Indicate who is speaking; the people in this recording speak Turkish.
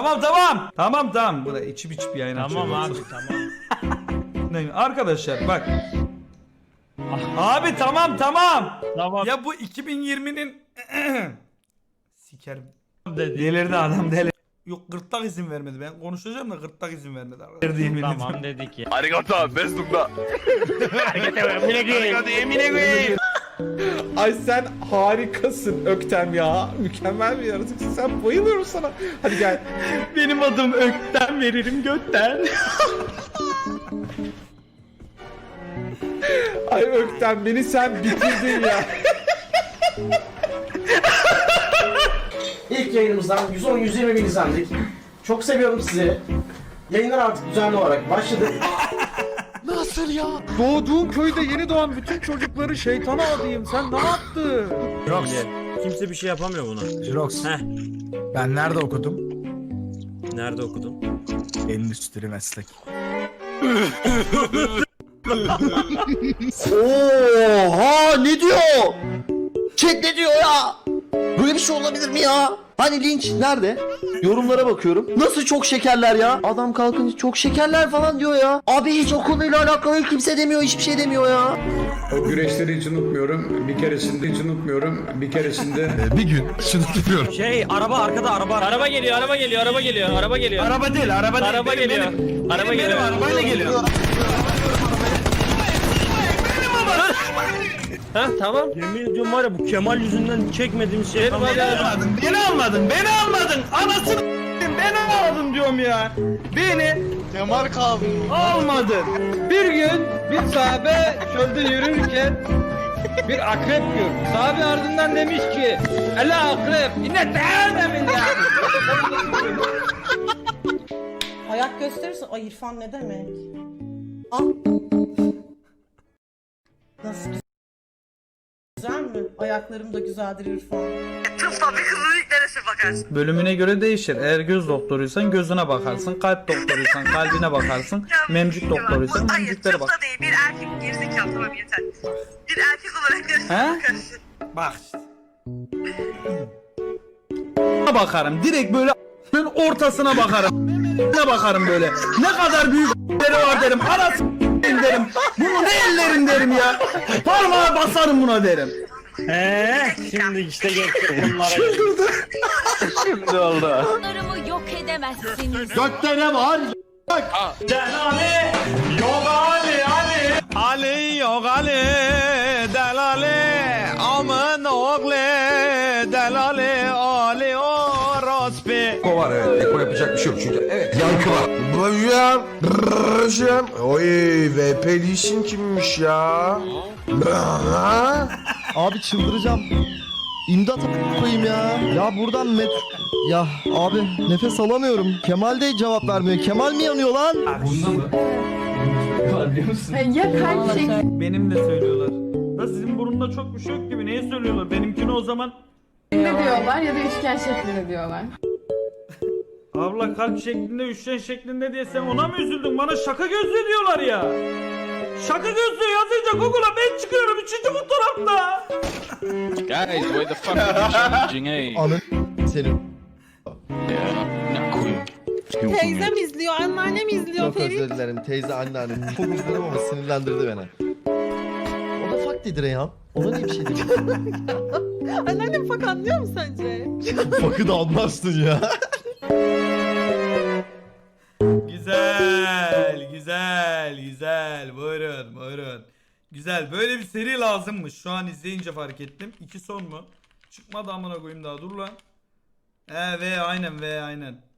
Speaker 1: Tamam tamam. Tamam tamam. Bu da içip içip yayın
Speaker 2: Tamam abi tamam.
Speaker 1: Ne- Arkadaşlar bak. Abi tamam tamam.
Speaker 2: Tamam
Speaker 1: Ya bu 2020'nin sikerim.
Speaker 2: dedi.
Speaker 1: Delirdi adam deli. Yok gırtlak izin vermedi. Ben konuşacağım da gırtlak izin vermedi. Delirdi yemin.
Speaker 2: Tamam dedik ya.
Speaker 3: Arigato, bestumda.
Speaker 4: Ay sen harikasın Öktem ya. Mükemmel bir yaratıksın. Sen bayılıyorum sana. Hadi gel.
Speaker 2: Benim adım Ökten veririm götten.
Speaker 4: Ay Öktem beni sen bitirdin ya.
Speaker 5: İlk yayınımızdan 110-120 bin izlendik. Çok seviyorum sizi. Yayınlar artık düzenli olarak başladı.
Speaker 4: Doğduğun köyde yeni doğan bütün çocukları şeytana adayım. Sen ne yaptın?
Speaker 6: Jirox.
Speaker 2: Kimse bir şey yapamıyor buna.
Speaker 6: Jirox.
Speaker 2: Heh.
Speaker 6: Ben nerede okudum?
Speaker 2: Nerede okudun?
Speaker 6: Endüstri meslek.
Speaker 7: Oha ne diyor? Chat ne diyor ya? Böyle bir şey olabilir mi ya? Hani linç nerede? Yorumlara bakıyorum. Nasıl çok şekerler ya? Adam kalkınca çok şekerler falan diyor ya. Abi hiç o konuyla alakalı kimse demiyor, hiçbir şey demiyor ya.
Speaker 8: O güreşleri hiç unutmuyorum. Bir keresinde hiç unutmuyorum. Bir keresinde
Speaker 6: bir gün şunu tutuyorum.
Speaker 2: Şey araba arkada araba. Araba geliyor araba geliyor araba geliyor araba geliyor.
Speaker 1: Araba değil, araba değil.
Speaker 2: Araba
Speaker 1: Benim-
Speaker 2: geliyor.
Speaker 1: benim-
Speaker 2: Araba
Speaker 1: benim-
Speaker 2: geliyor.
Speaker 1: Benim arabayla geliyor.
Speaker 2: Ha tamam. Yemin ediyorum var ya bu Kemal yüzünden çekmediğim şey. Tamam
Speaker 1: Beni almadın, beni almadın, beni almadın. Anasını beni almadın diyorum ya. Beni
Speaker 3: Kemal kaldı.
Speaker 1: almadın.
Speaker 9: Bir gün bir sahabe çölde yürürken bir akrep gördü. Sahabe ardından demiş ki Ela akrep inne teâne min
Speaker 10: Ayak gösterirsin. Ay İrfan ne demek? Ah. Nasıl güzel? Güzel mi? Ayaklarım da güzeldir İrfan.
Speaker 1: Bölümüne göre değişir. Eğer göz doktoruysan gözüne bakarsın. Kalp doktoruysan kalbine bakarsın. Memcik doktoruysan memciklere bak.
Speaker 10: değil. Bir erkek gerizekalı tamam yeter. Bir erkek olarak
Speaker 1: He? Bak işte. Bakarım. Direkt böyle a**ın ortasına bakarım. Ne bakarım böyle. Ne kadar büyük a**leri var derim. Arası derim. Bunu ne ellerin derim ya. Parmağa basarım buna derim.
Speaker 2: He şimdi işte geçti bunlara.
Speaker 3: Şimdi oldu.
Speaker 11: Onlarımı yok edemezsiniz.
Speaker 7: Gökte var?
Speaker 2: Delali yok Ali Ali. Ali yok Ali. Delali amın oğlu. Delali Ali orospi.
Speaker 6: Eko var evet. Eko yapacak bir şey yok çünkü. Evet. Yankı var. Hocam. Hocam. Oy VP Lee'sin kimmiş ya?
Speaker 7: Abi çıldıracağım. İmdat koyayım ya. Ya buradan met... Ya abi nefes alamıyorum. Kemal de cevap vermiyor. Kemal mi yanıyor lan?
Speaker 11: Ya kalp şey
Speaker 1: Benim de söylüyorlar. Da sizin burunda çok bir şey yok gibi. Neye söylüyorlar? Benimkini o zaman
Speaker 11: şeklinde diyorlar ya da üçgen şeklinde diyorlar.
Speaker 1: abla kalp şeklinde, üçgen şeklinde diye sen ona mı üzüldün? Bana şaka gözlü diyorlar ya. Şaka gözlü yazınca Google'a ben çıkıyorum üçüncü fotoğrafta.
Speaker 3: Guys, why the fuck are you challenging, hey?
Speaker 7: Anın senin.
Speaker 3: Ne koyayım?
Speaker 10: Teyzem izliyor, anneannem izliyor
Speaker 7: Çok özür dilerim teyze anneannem. Çok özür dilerim ama sinirlendirdi beni. O da fuck dedi Reyhan. Ona niye bir şey dedi?
Speaker 10: Anneannem fak anlıyor mu sence?
Speaker 7: Fuck'ı da anlarsın ya.
Speaker 1: Güzel. Böyle bir seri lazımmış. Şu an izleyince fark ettim. İki son mu? Çıkmadı amına koyayım daha. Dur lan. He V aynen V aynen.